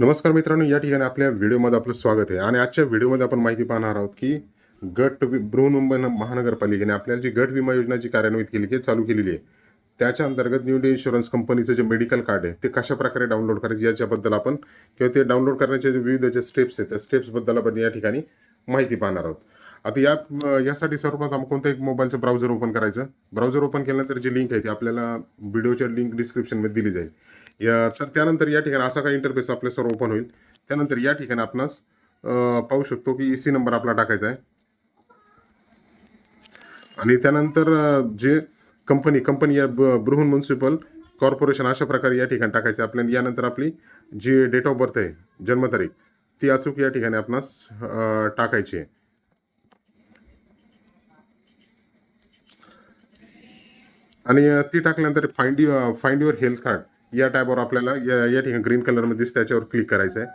नमस्कार मित्रांनो या ठिकाणी आपल्या व्हिडिओमध्ये आपलं स्वागत आहे. आणि आजच्या व्हिडिओमध्ये आपण माहिती पाहणार आहोत की गट बृहन्मुंबई महानगरपालिकेने आपल्याला जी गट विमा योजना जी कार्यान्वित केली की चालू केलेली आहे. त्याच्या अंतर्गत न्यू इंडिया इन्शुरन्स कंपनीचं जे मेडिकल कार्ड आहे ते कशा प्रकारे डाउनलोड करायचे याच्याबद्दल आपण किंवा ते डाउनलोड करण्याचे जे विविध जे स्टेप्स आहेत त्या स्टेप्सबद्दल आपण या ठिकाणी माहिती पाहणार आहोत. आता या यासाठी सर्वप्रथम कोणतं एक मोबाईलचं ब्राउझर ओपन करायचं? ब्राउझर ओपन केल्यानंतर जी लिंक आहे ती आपल्याला व्हिडिओच्या लिंक डिस्क्रिप्शनमध्ये दिली जाईल. या तर त्यानंतर या ठिकाणी असा काही इंटरफेस आपल्या सर्व ओपन होईल. त्यानंतर या ठिकाणी आपणास पाहू शकतो की सी नंबर आपला टाकायचा आहे. आणि त्यानंतर जे कंपनी कंपनी या बृहन म्युन्सिपल कॉर्पोरेशन अशा प्रकारे या ठिकाणी टाकायचं आपल्याला यानंतर आपली जी डेट ऑफ बर्थ आहे जन्मतारीख ती अचूक या ठिकाणी आपणास टाकायची आहे. आणि ती टाकल्यानंतर find find your health card या टॅबवर आपल्याला या या ठिकाणी ग्रीन कलरमध्ये दिसतं त्याच्यावर क्लिक करायचं आहे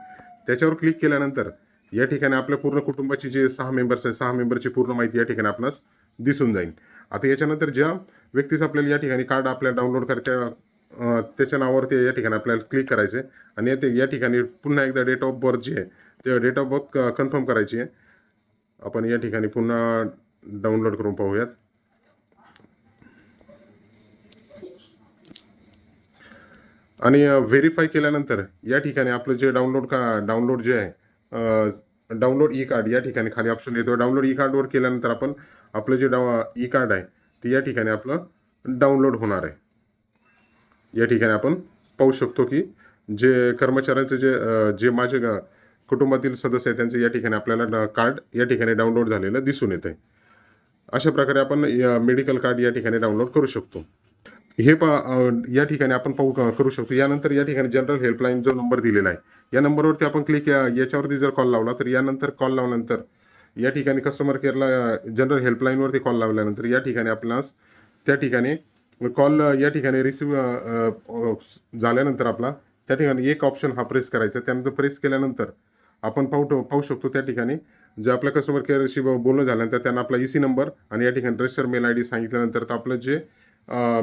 त्याच्यावर क्लिक केल्यानंतर या ठिकाणी आपल्या पूर्ण कुटुंबाची जे सहा मेंबर्स आहेत सहा मेंबरची पूर्ण माहिती या ठिकाणी आपणास दिसून जाईल. आता याच्यानंतर ज्या व्यक्तीचं आपल्याला या ठिकाणी कार्ड आपल्याला डाउनलोड करत्या त्याच्या नावावरती या ठिकाणी आपल्याला क्लिक करायचं आहे आणि ते या ठिकाणी पुन्हा एकदा डेट ऑफ बर्थ जे आहे ते डेट ऑफ बर्थ कन्फर्म करायची आहे. आपण या ठिकाणी पुन्हा डाउनलोड करून पाहूयात. आणि व्हेरीफाय केल्यानंतर या ठिकाणी आपलं जे डाउनलोड का डाउनलोड जे आहे डाउनलोड ई कार्ड या ठिकाणी खाली ऑप्शन येतो. डाउनलोड ई कार्डवर केल्यानंतर आपण आपलं जे डाव ई कार्ड आहे ते या ठिकाणी आपलं डाउनलोड होणार आहे. या ठिकाणी आपण पाहू शकतो की जे कर्मचाऱ्यांचे जे जे माझे कुटुंबातील सदस्य आहेत त्यांचे या ठिकाणी आपल्याला कार्ड या ठिकाणी डाउनलोड झालेलं दिसून येत आहे अशा प्रकारे आपण मेडिकल कार्ड या ठिकाणी डाउनलोड करू शकतो. हे पा या ठिकाणी आपण पाहू करू शकतो. यानंतर या ठिकाणी जनरल हेल्पलाईन जो नंबर दिलेला आहे या नंबरवरती आपण क्लिक याच्यावरती जर कॉल लावला तर यानंतर कॉल लावल्यानंतर या ठिकाणी कस्टमर केअरला जनरल हेल्पलाईनवरती कॉल लावल्यानंतर या ठिकाणी आपणास त्या ठिकाणी कॉल या ठिकाणी रिसिव्ह झाल्यानंतर आपला त्या ठिकाणी एक ऑप्शन हा प्रेस करायचा. त्यानंतर प्रेस केल्यानंतर आपण पाहू पाहू शकतो त्या ठिकाणी जे आपल्या कस्टमर केअरशी बोलणं झाल्यानंतर त्यांना आपला ई सी नंबर आणि या ठिकाणी रजिस्टर मेल आय डी सांगितल्यानंतर तर आपलं जे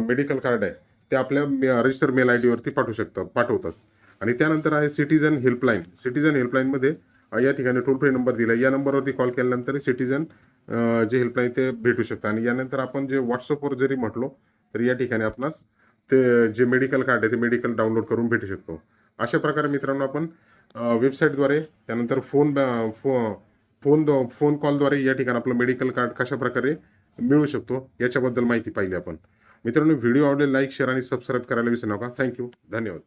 मेडिकल कार्ड आहे ते आपल्या रजिस्टर मेल आय डीवरती पाठवू शकतात पाठवतात. आणि त्यानंतर आहे सिटीजन हेल्पलाईन सिटीजन हेल्पलाईनमध्ये या ठिकाणी टोल फ्री नंबर दिला या नंबरवरती कॉल केल्यानंतर सिटीजन जे हेल्पलाईन ते भेटू शकतं आणि यानंतर आपण जे व्हॉट्सअपवर जरी म्हटलो तर या ठिकाणी आपणास ते जे मेडिकल कार्ड आहे ते मेडिकल डाउनलोड करून भेटू शकतो. अशा प्रकारे मित्रांनो आपण वेबसाईटद्वारे त्यानंतर फोन फो फोन फोन कॉलद्वारे या ठिकाणी आपलं मेडिकल कार्ड कशा प्रकारे मिळू शकतो याच्याबद्दल माहिती पाहिली आपण. मित्रांनो व्हिडिओ आवडले लाईक शेअर आणि सबस्क्राईब करायला विसरू नका. थँक्यू धन्यवाद.